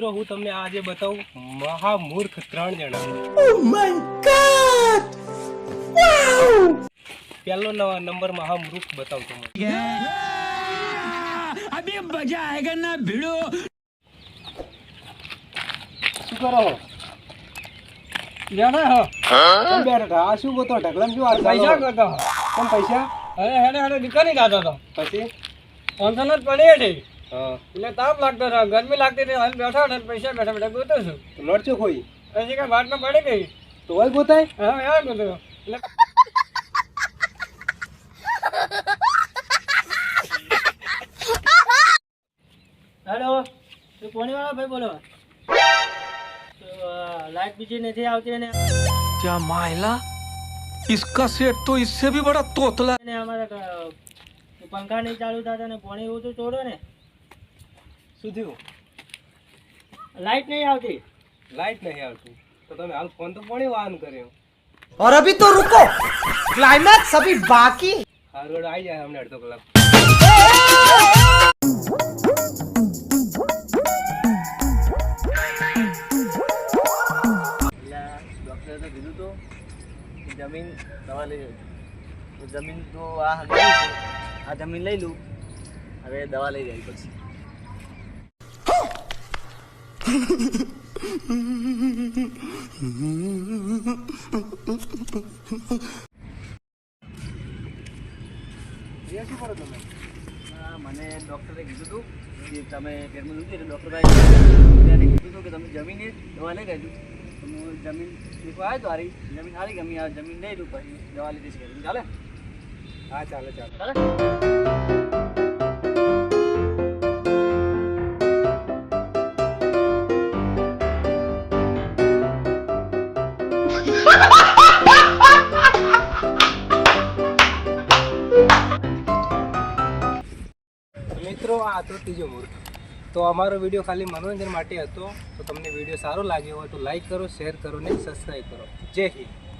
મિત્રો હું તમને આજે બતાવું મહામૂર્ખ ત્રણ જણા. પહેલો નંબર મહામૂર્ખ બતાવું તમને. શું કરો લેના હો. કેમ બેઠા આ શું બતો ઢગલમ શું આ પૈસા કરતો કેમ પૈસા? અરે હેડે હેડે નીકળી ગાતો તો પછી? ટેન્શન જ પડી એટલે તાપ લાગતો હતો ગરમી લાગતી હતી હાલ બેઠો ને પૈસા બેઠા બેઠા ગોતું છું તો લડજો કોઈ પછી કઈ વાતમાં પડી ગઈ તો હોય ગોતાય હા યાર ગોતું એટલે હેલો તો કોની વાળા ભાઈ બોલો તો લાઈટ બીજી નથી આવતી અને क्या मायला इसका सेट तो इससे भी बड़ा तोतला અને અમારે ક- પંખા નહીં ચાલુ થતા ને પાણી એવું તો ચોડો ને શું થયું લાઈટ નહીં આવતી લાઈટ નહીં આવતું તો તમે હાલ ફોન તો કોણે વાહન કર્યો और अभी तो रुको क्लाइमैक्स अभी बाकी है। હારું આવી જાય અમને અડધો કલાક એટલે ડૉક્ટરે તો કીધું તો કે જમીન દવા લઈ તો જમીન તો આ હંગાવી છે આ જમીન લઈ લઉં હવે દવા લઈ જાય પછી હા, મને ડૉક્ટરે કીધું હતું કે તમે પેટમાં દુખે એટલે ડૉક્ટર ત્યારે કીધું હતું કે તમે જમીને દવા નહીં ગયું તો હું જમીન લીખવા આવ્યો તો હારી. જમીન હારી ગમી આ જમીન નહીં લઉં પછી દવા લીધી છે. ચાલે? હા ચાલે ચાલે. ચાલે? મિત્રો, આ હતો ત્રીજો મૂર્ખ તો અમારો વીડિયો ખાલી મનોરંજન માટે હતો. તો તમને વીડિયો સારો લાગ્યો હોય તો લાઈક કરો શેર કરો ને સબસ્ક્રાઈબ કરો. જય હિન્દ.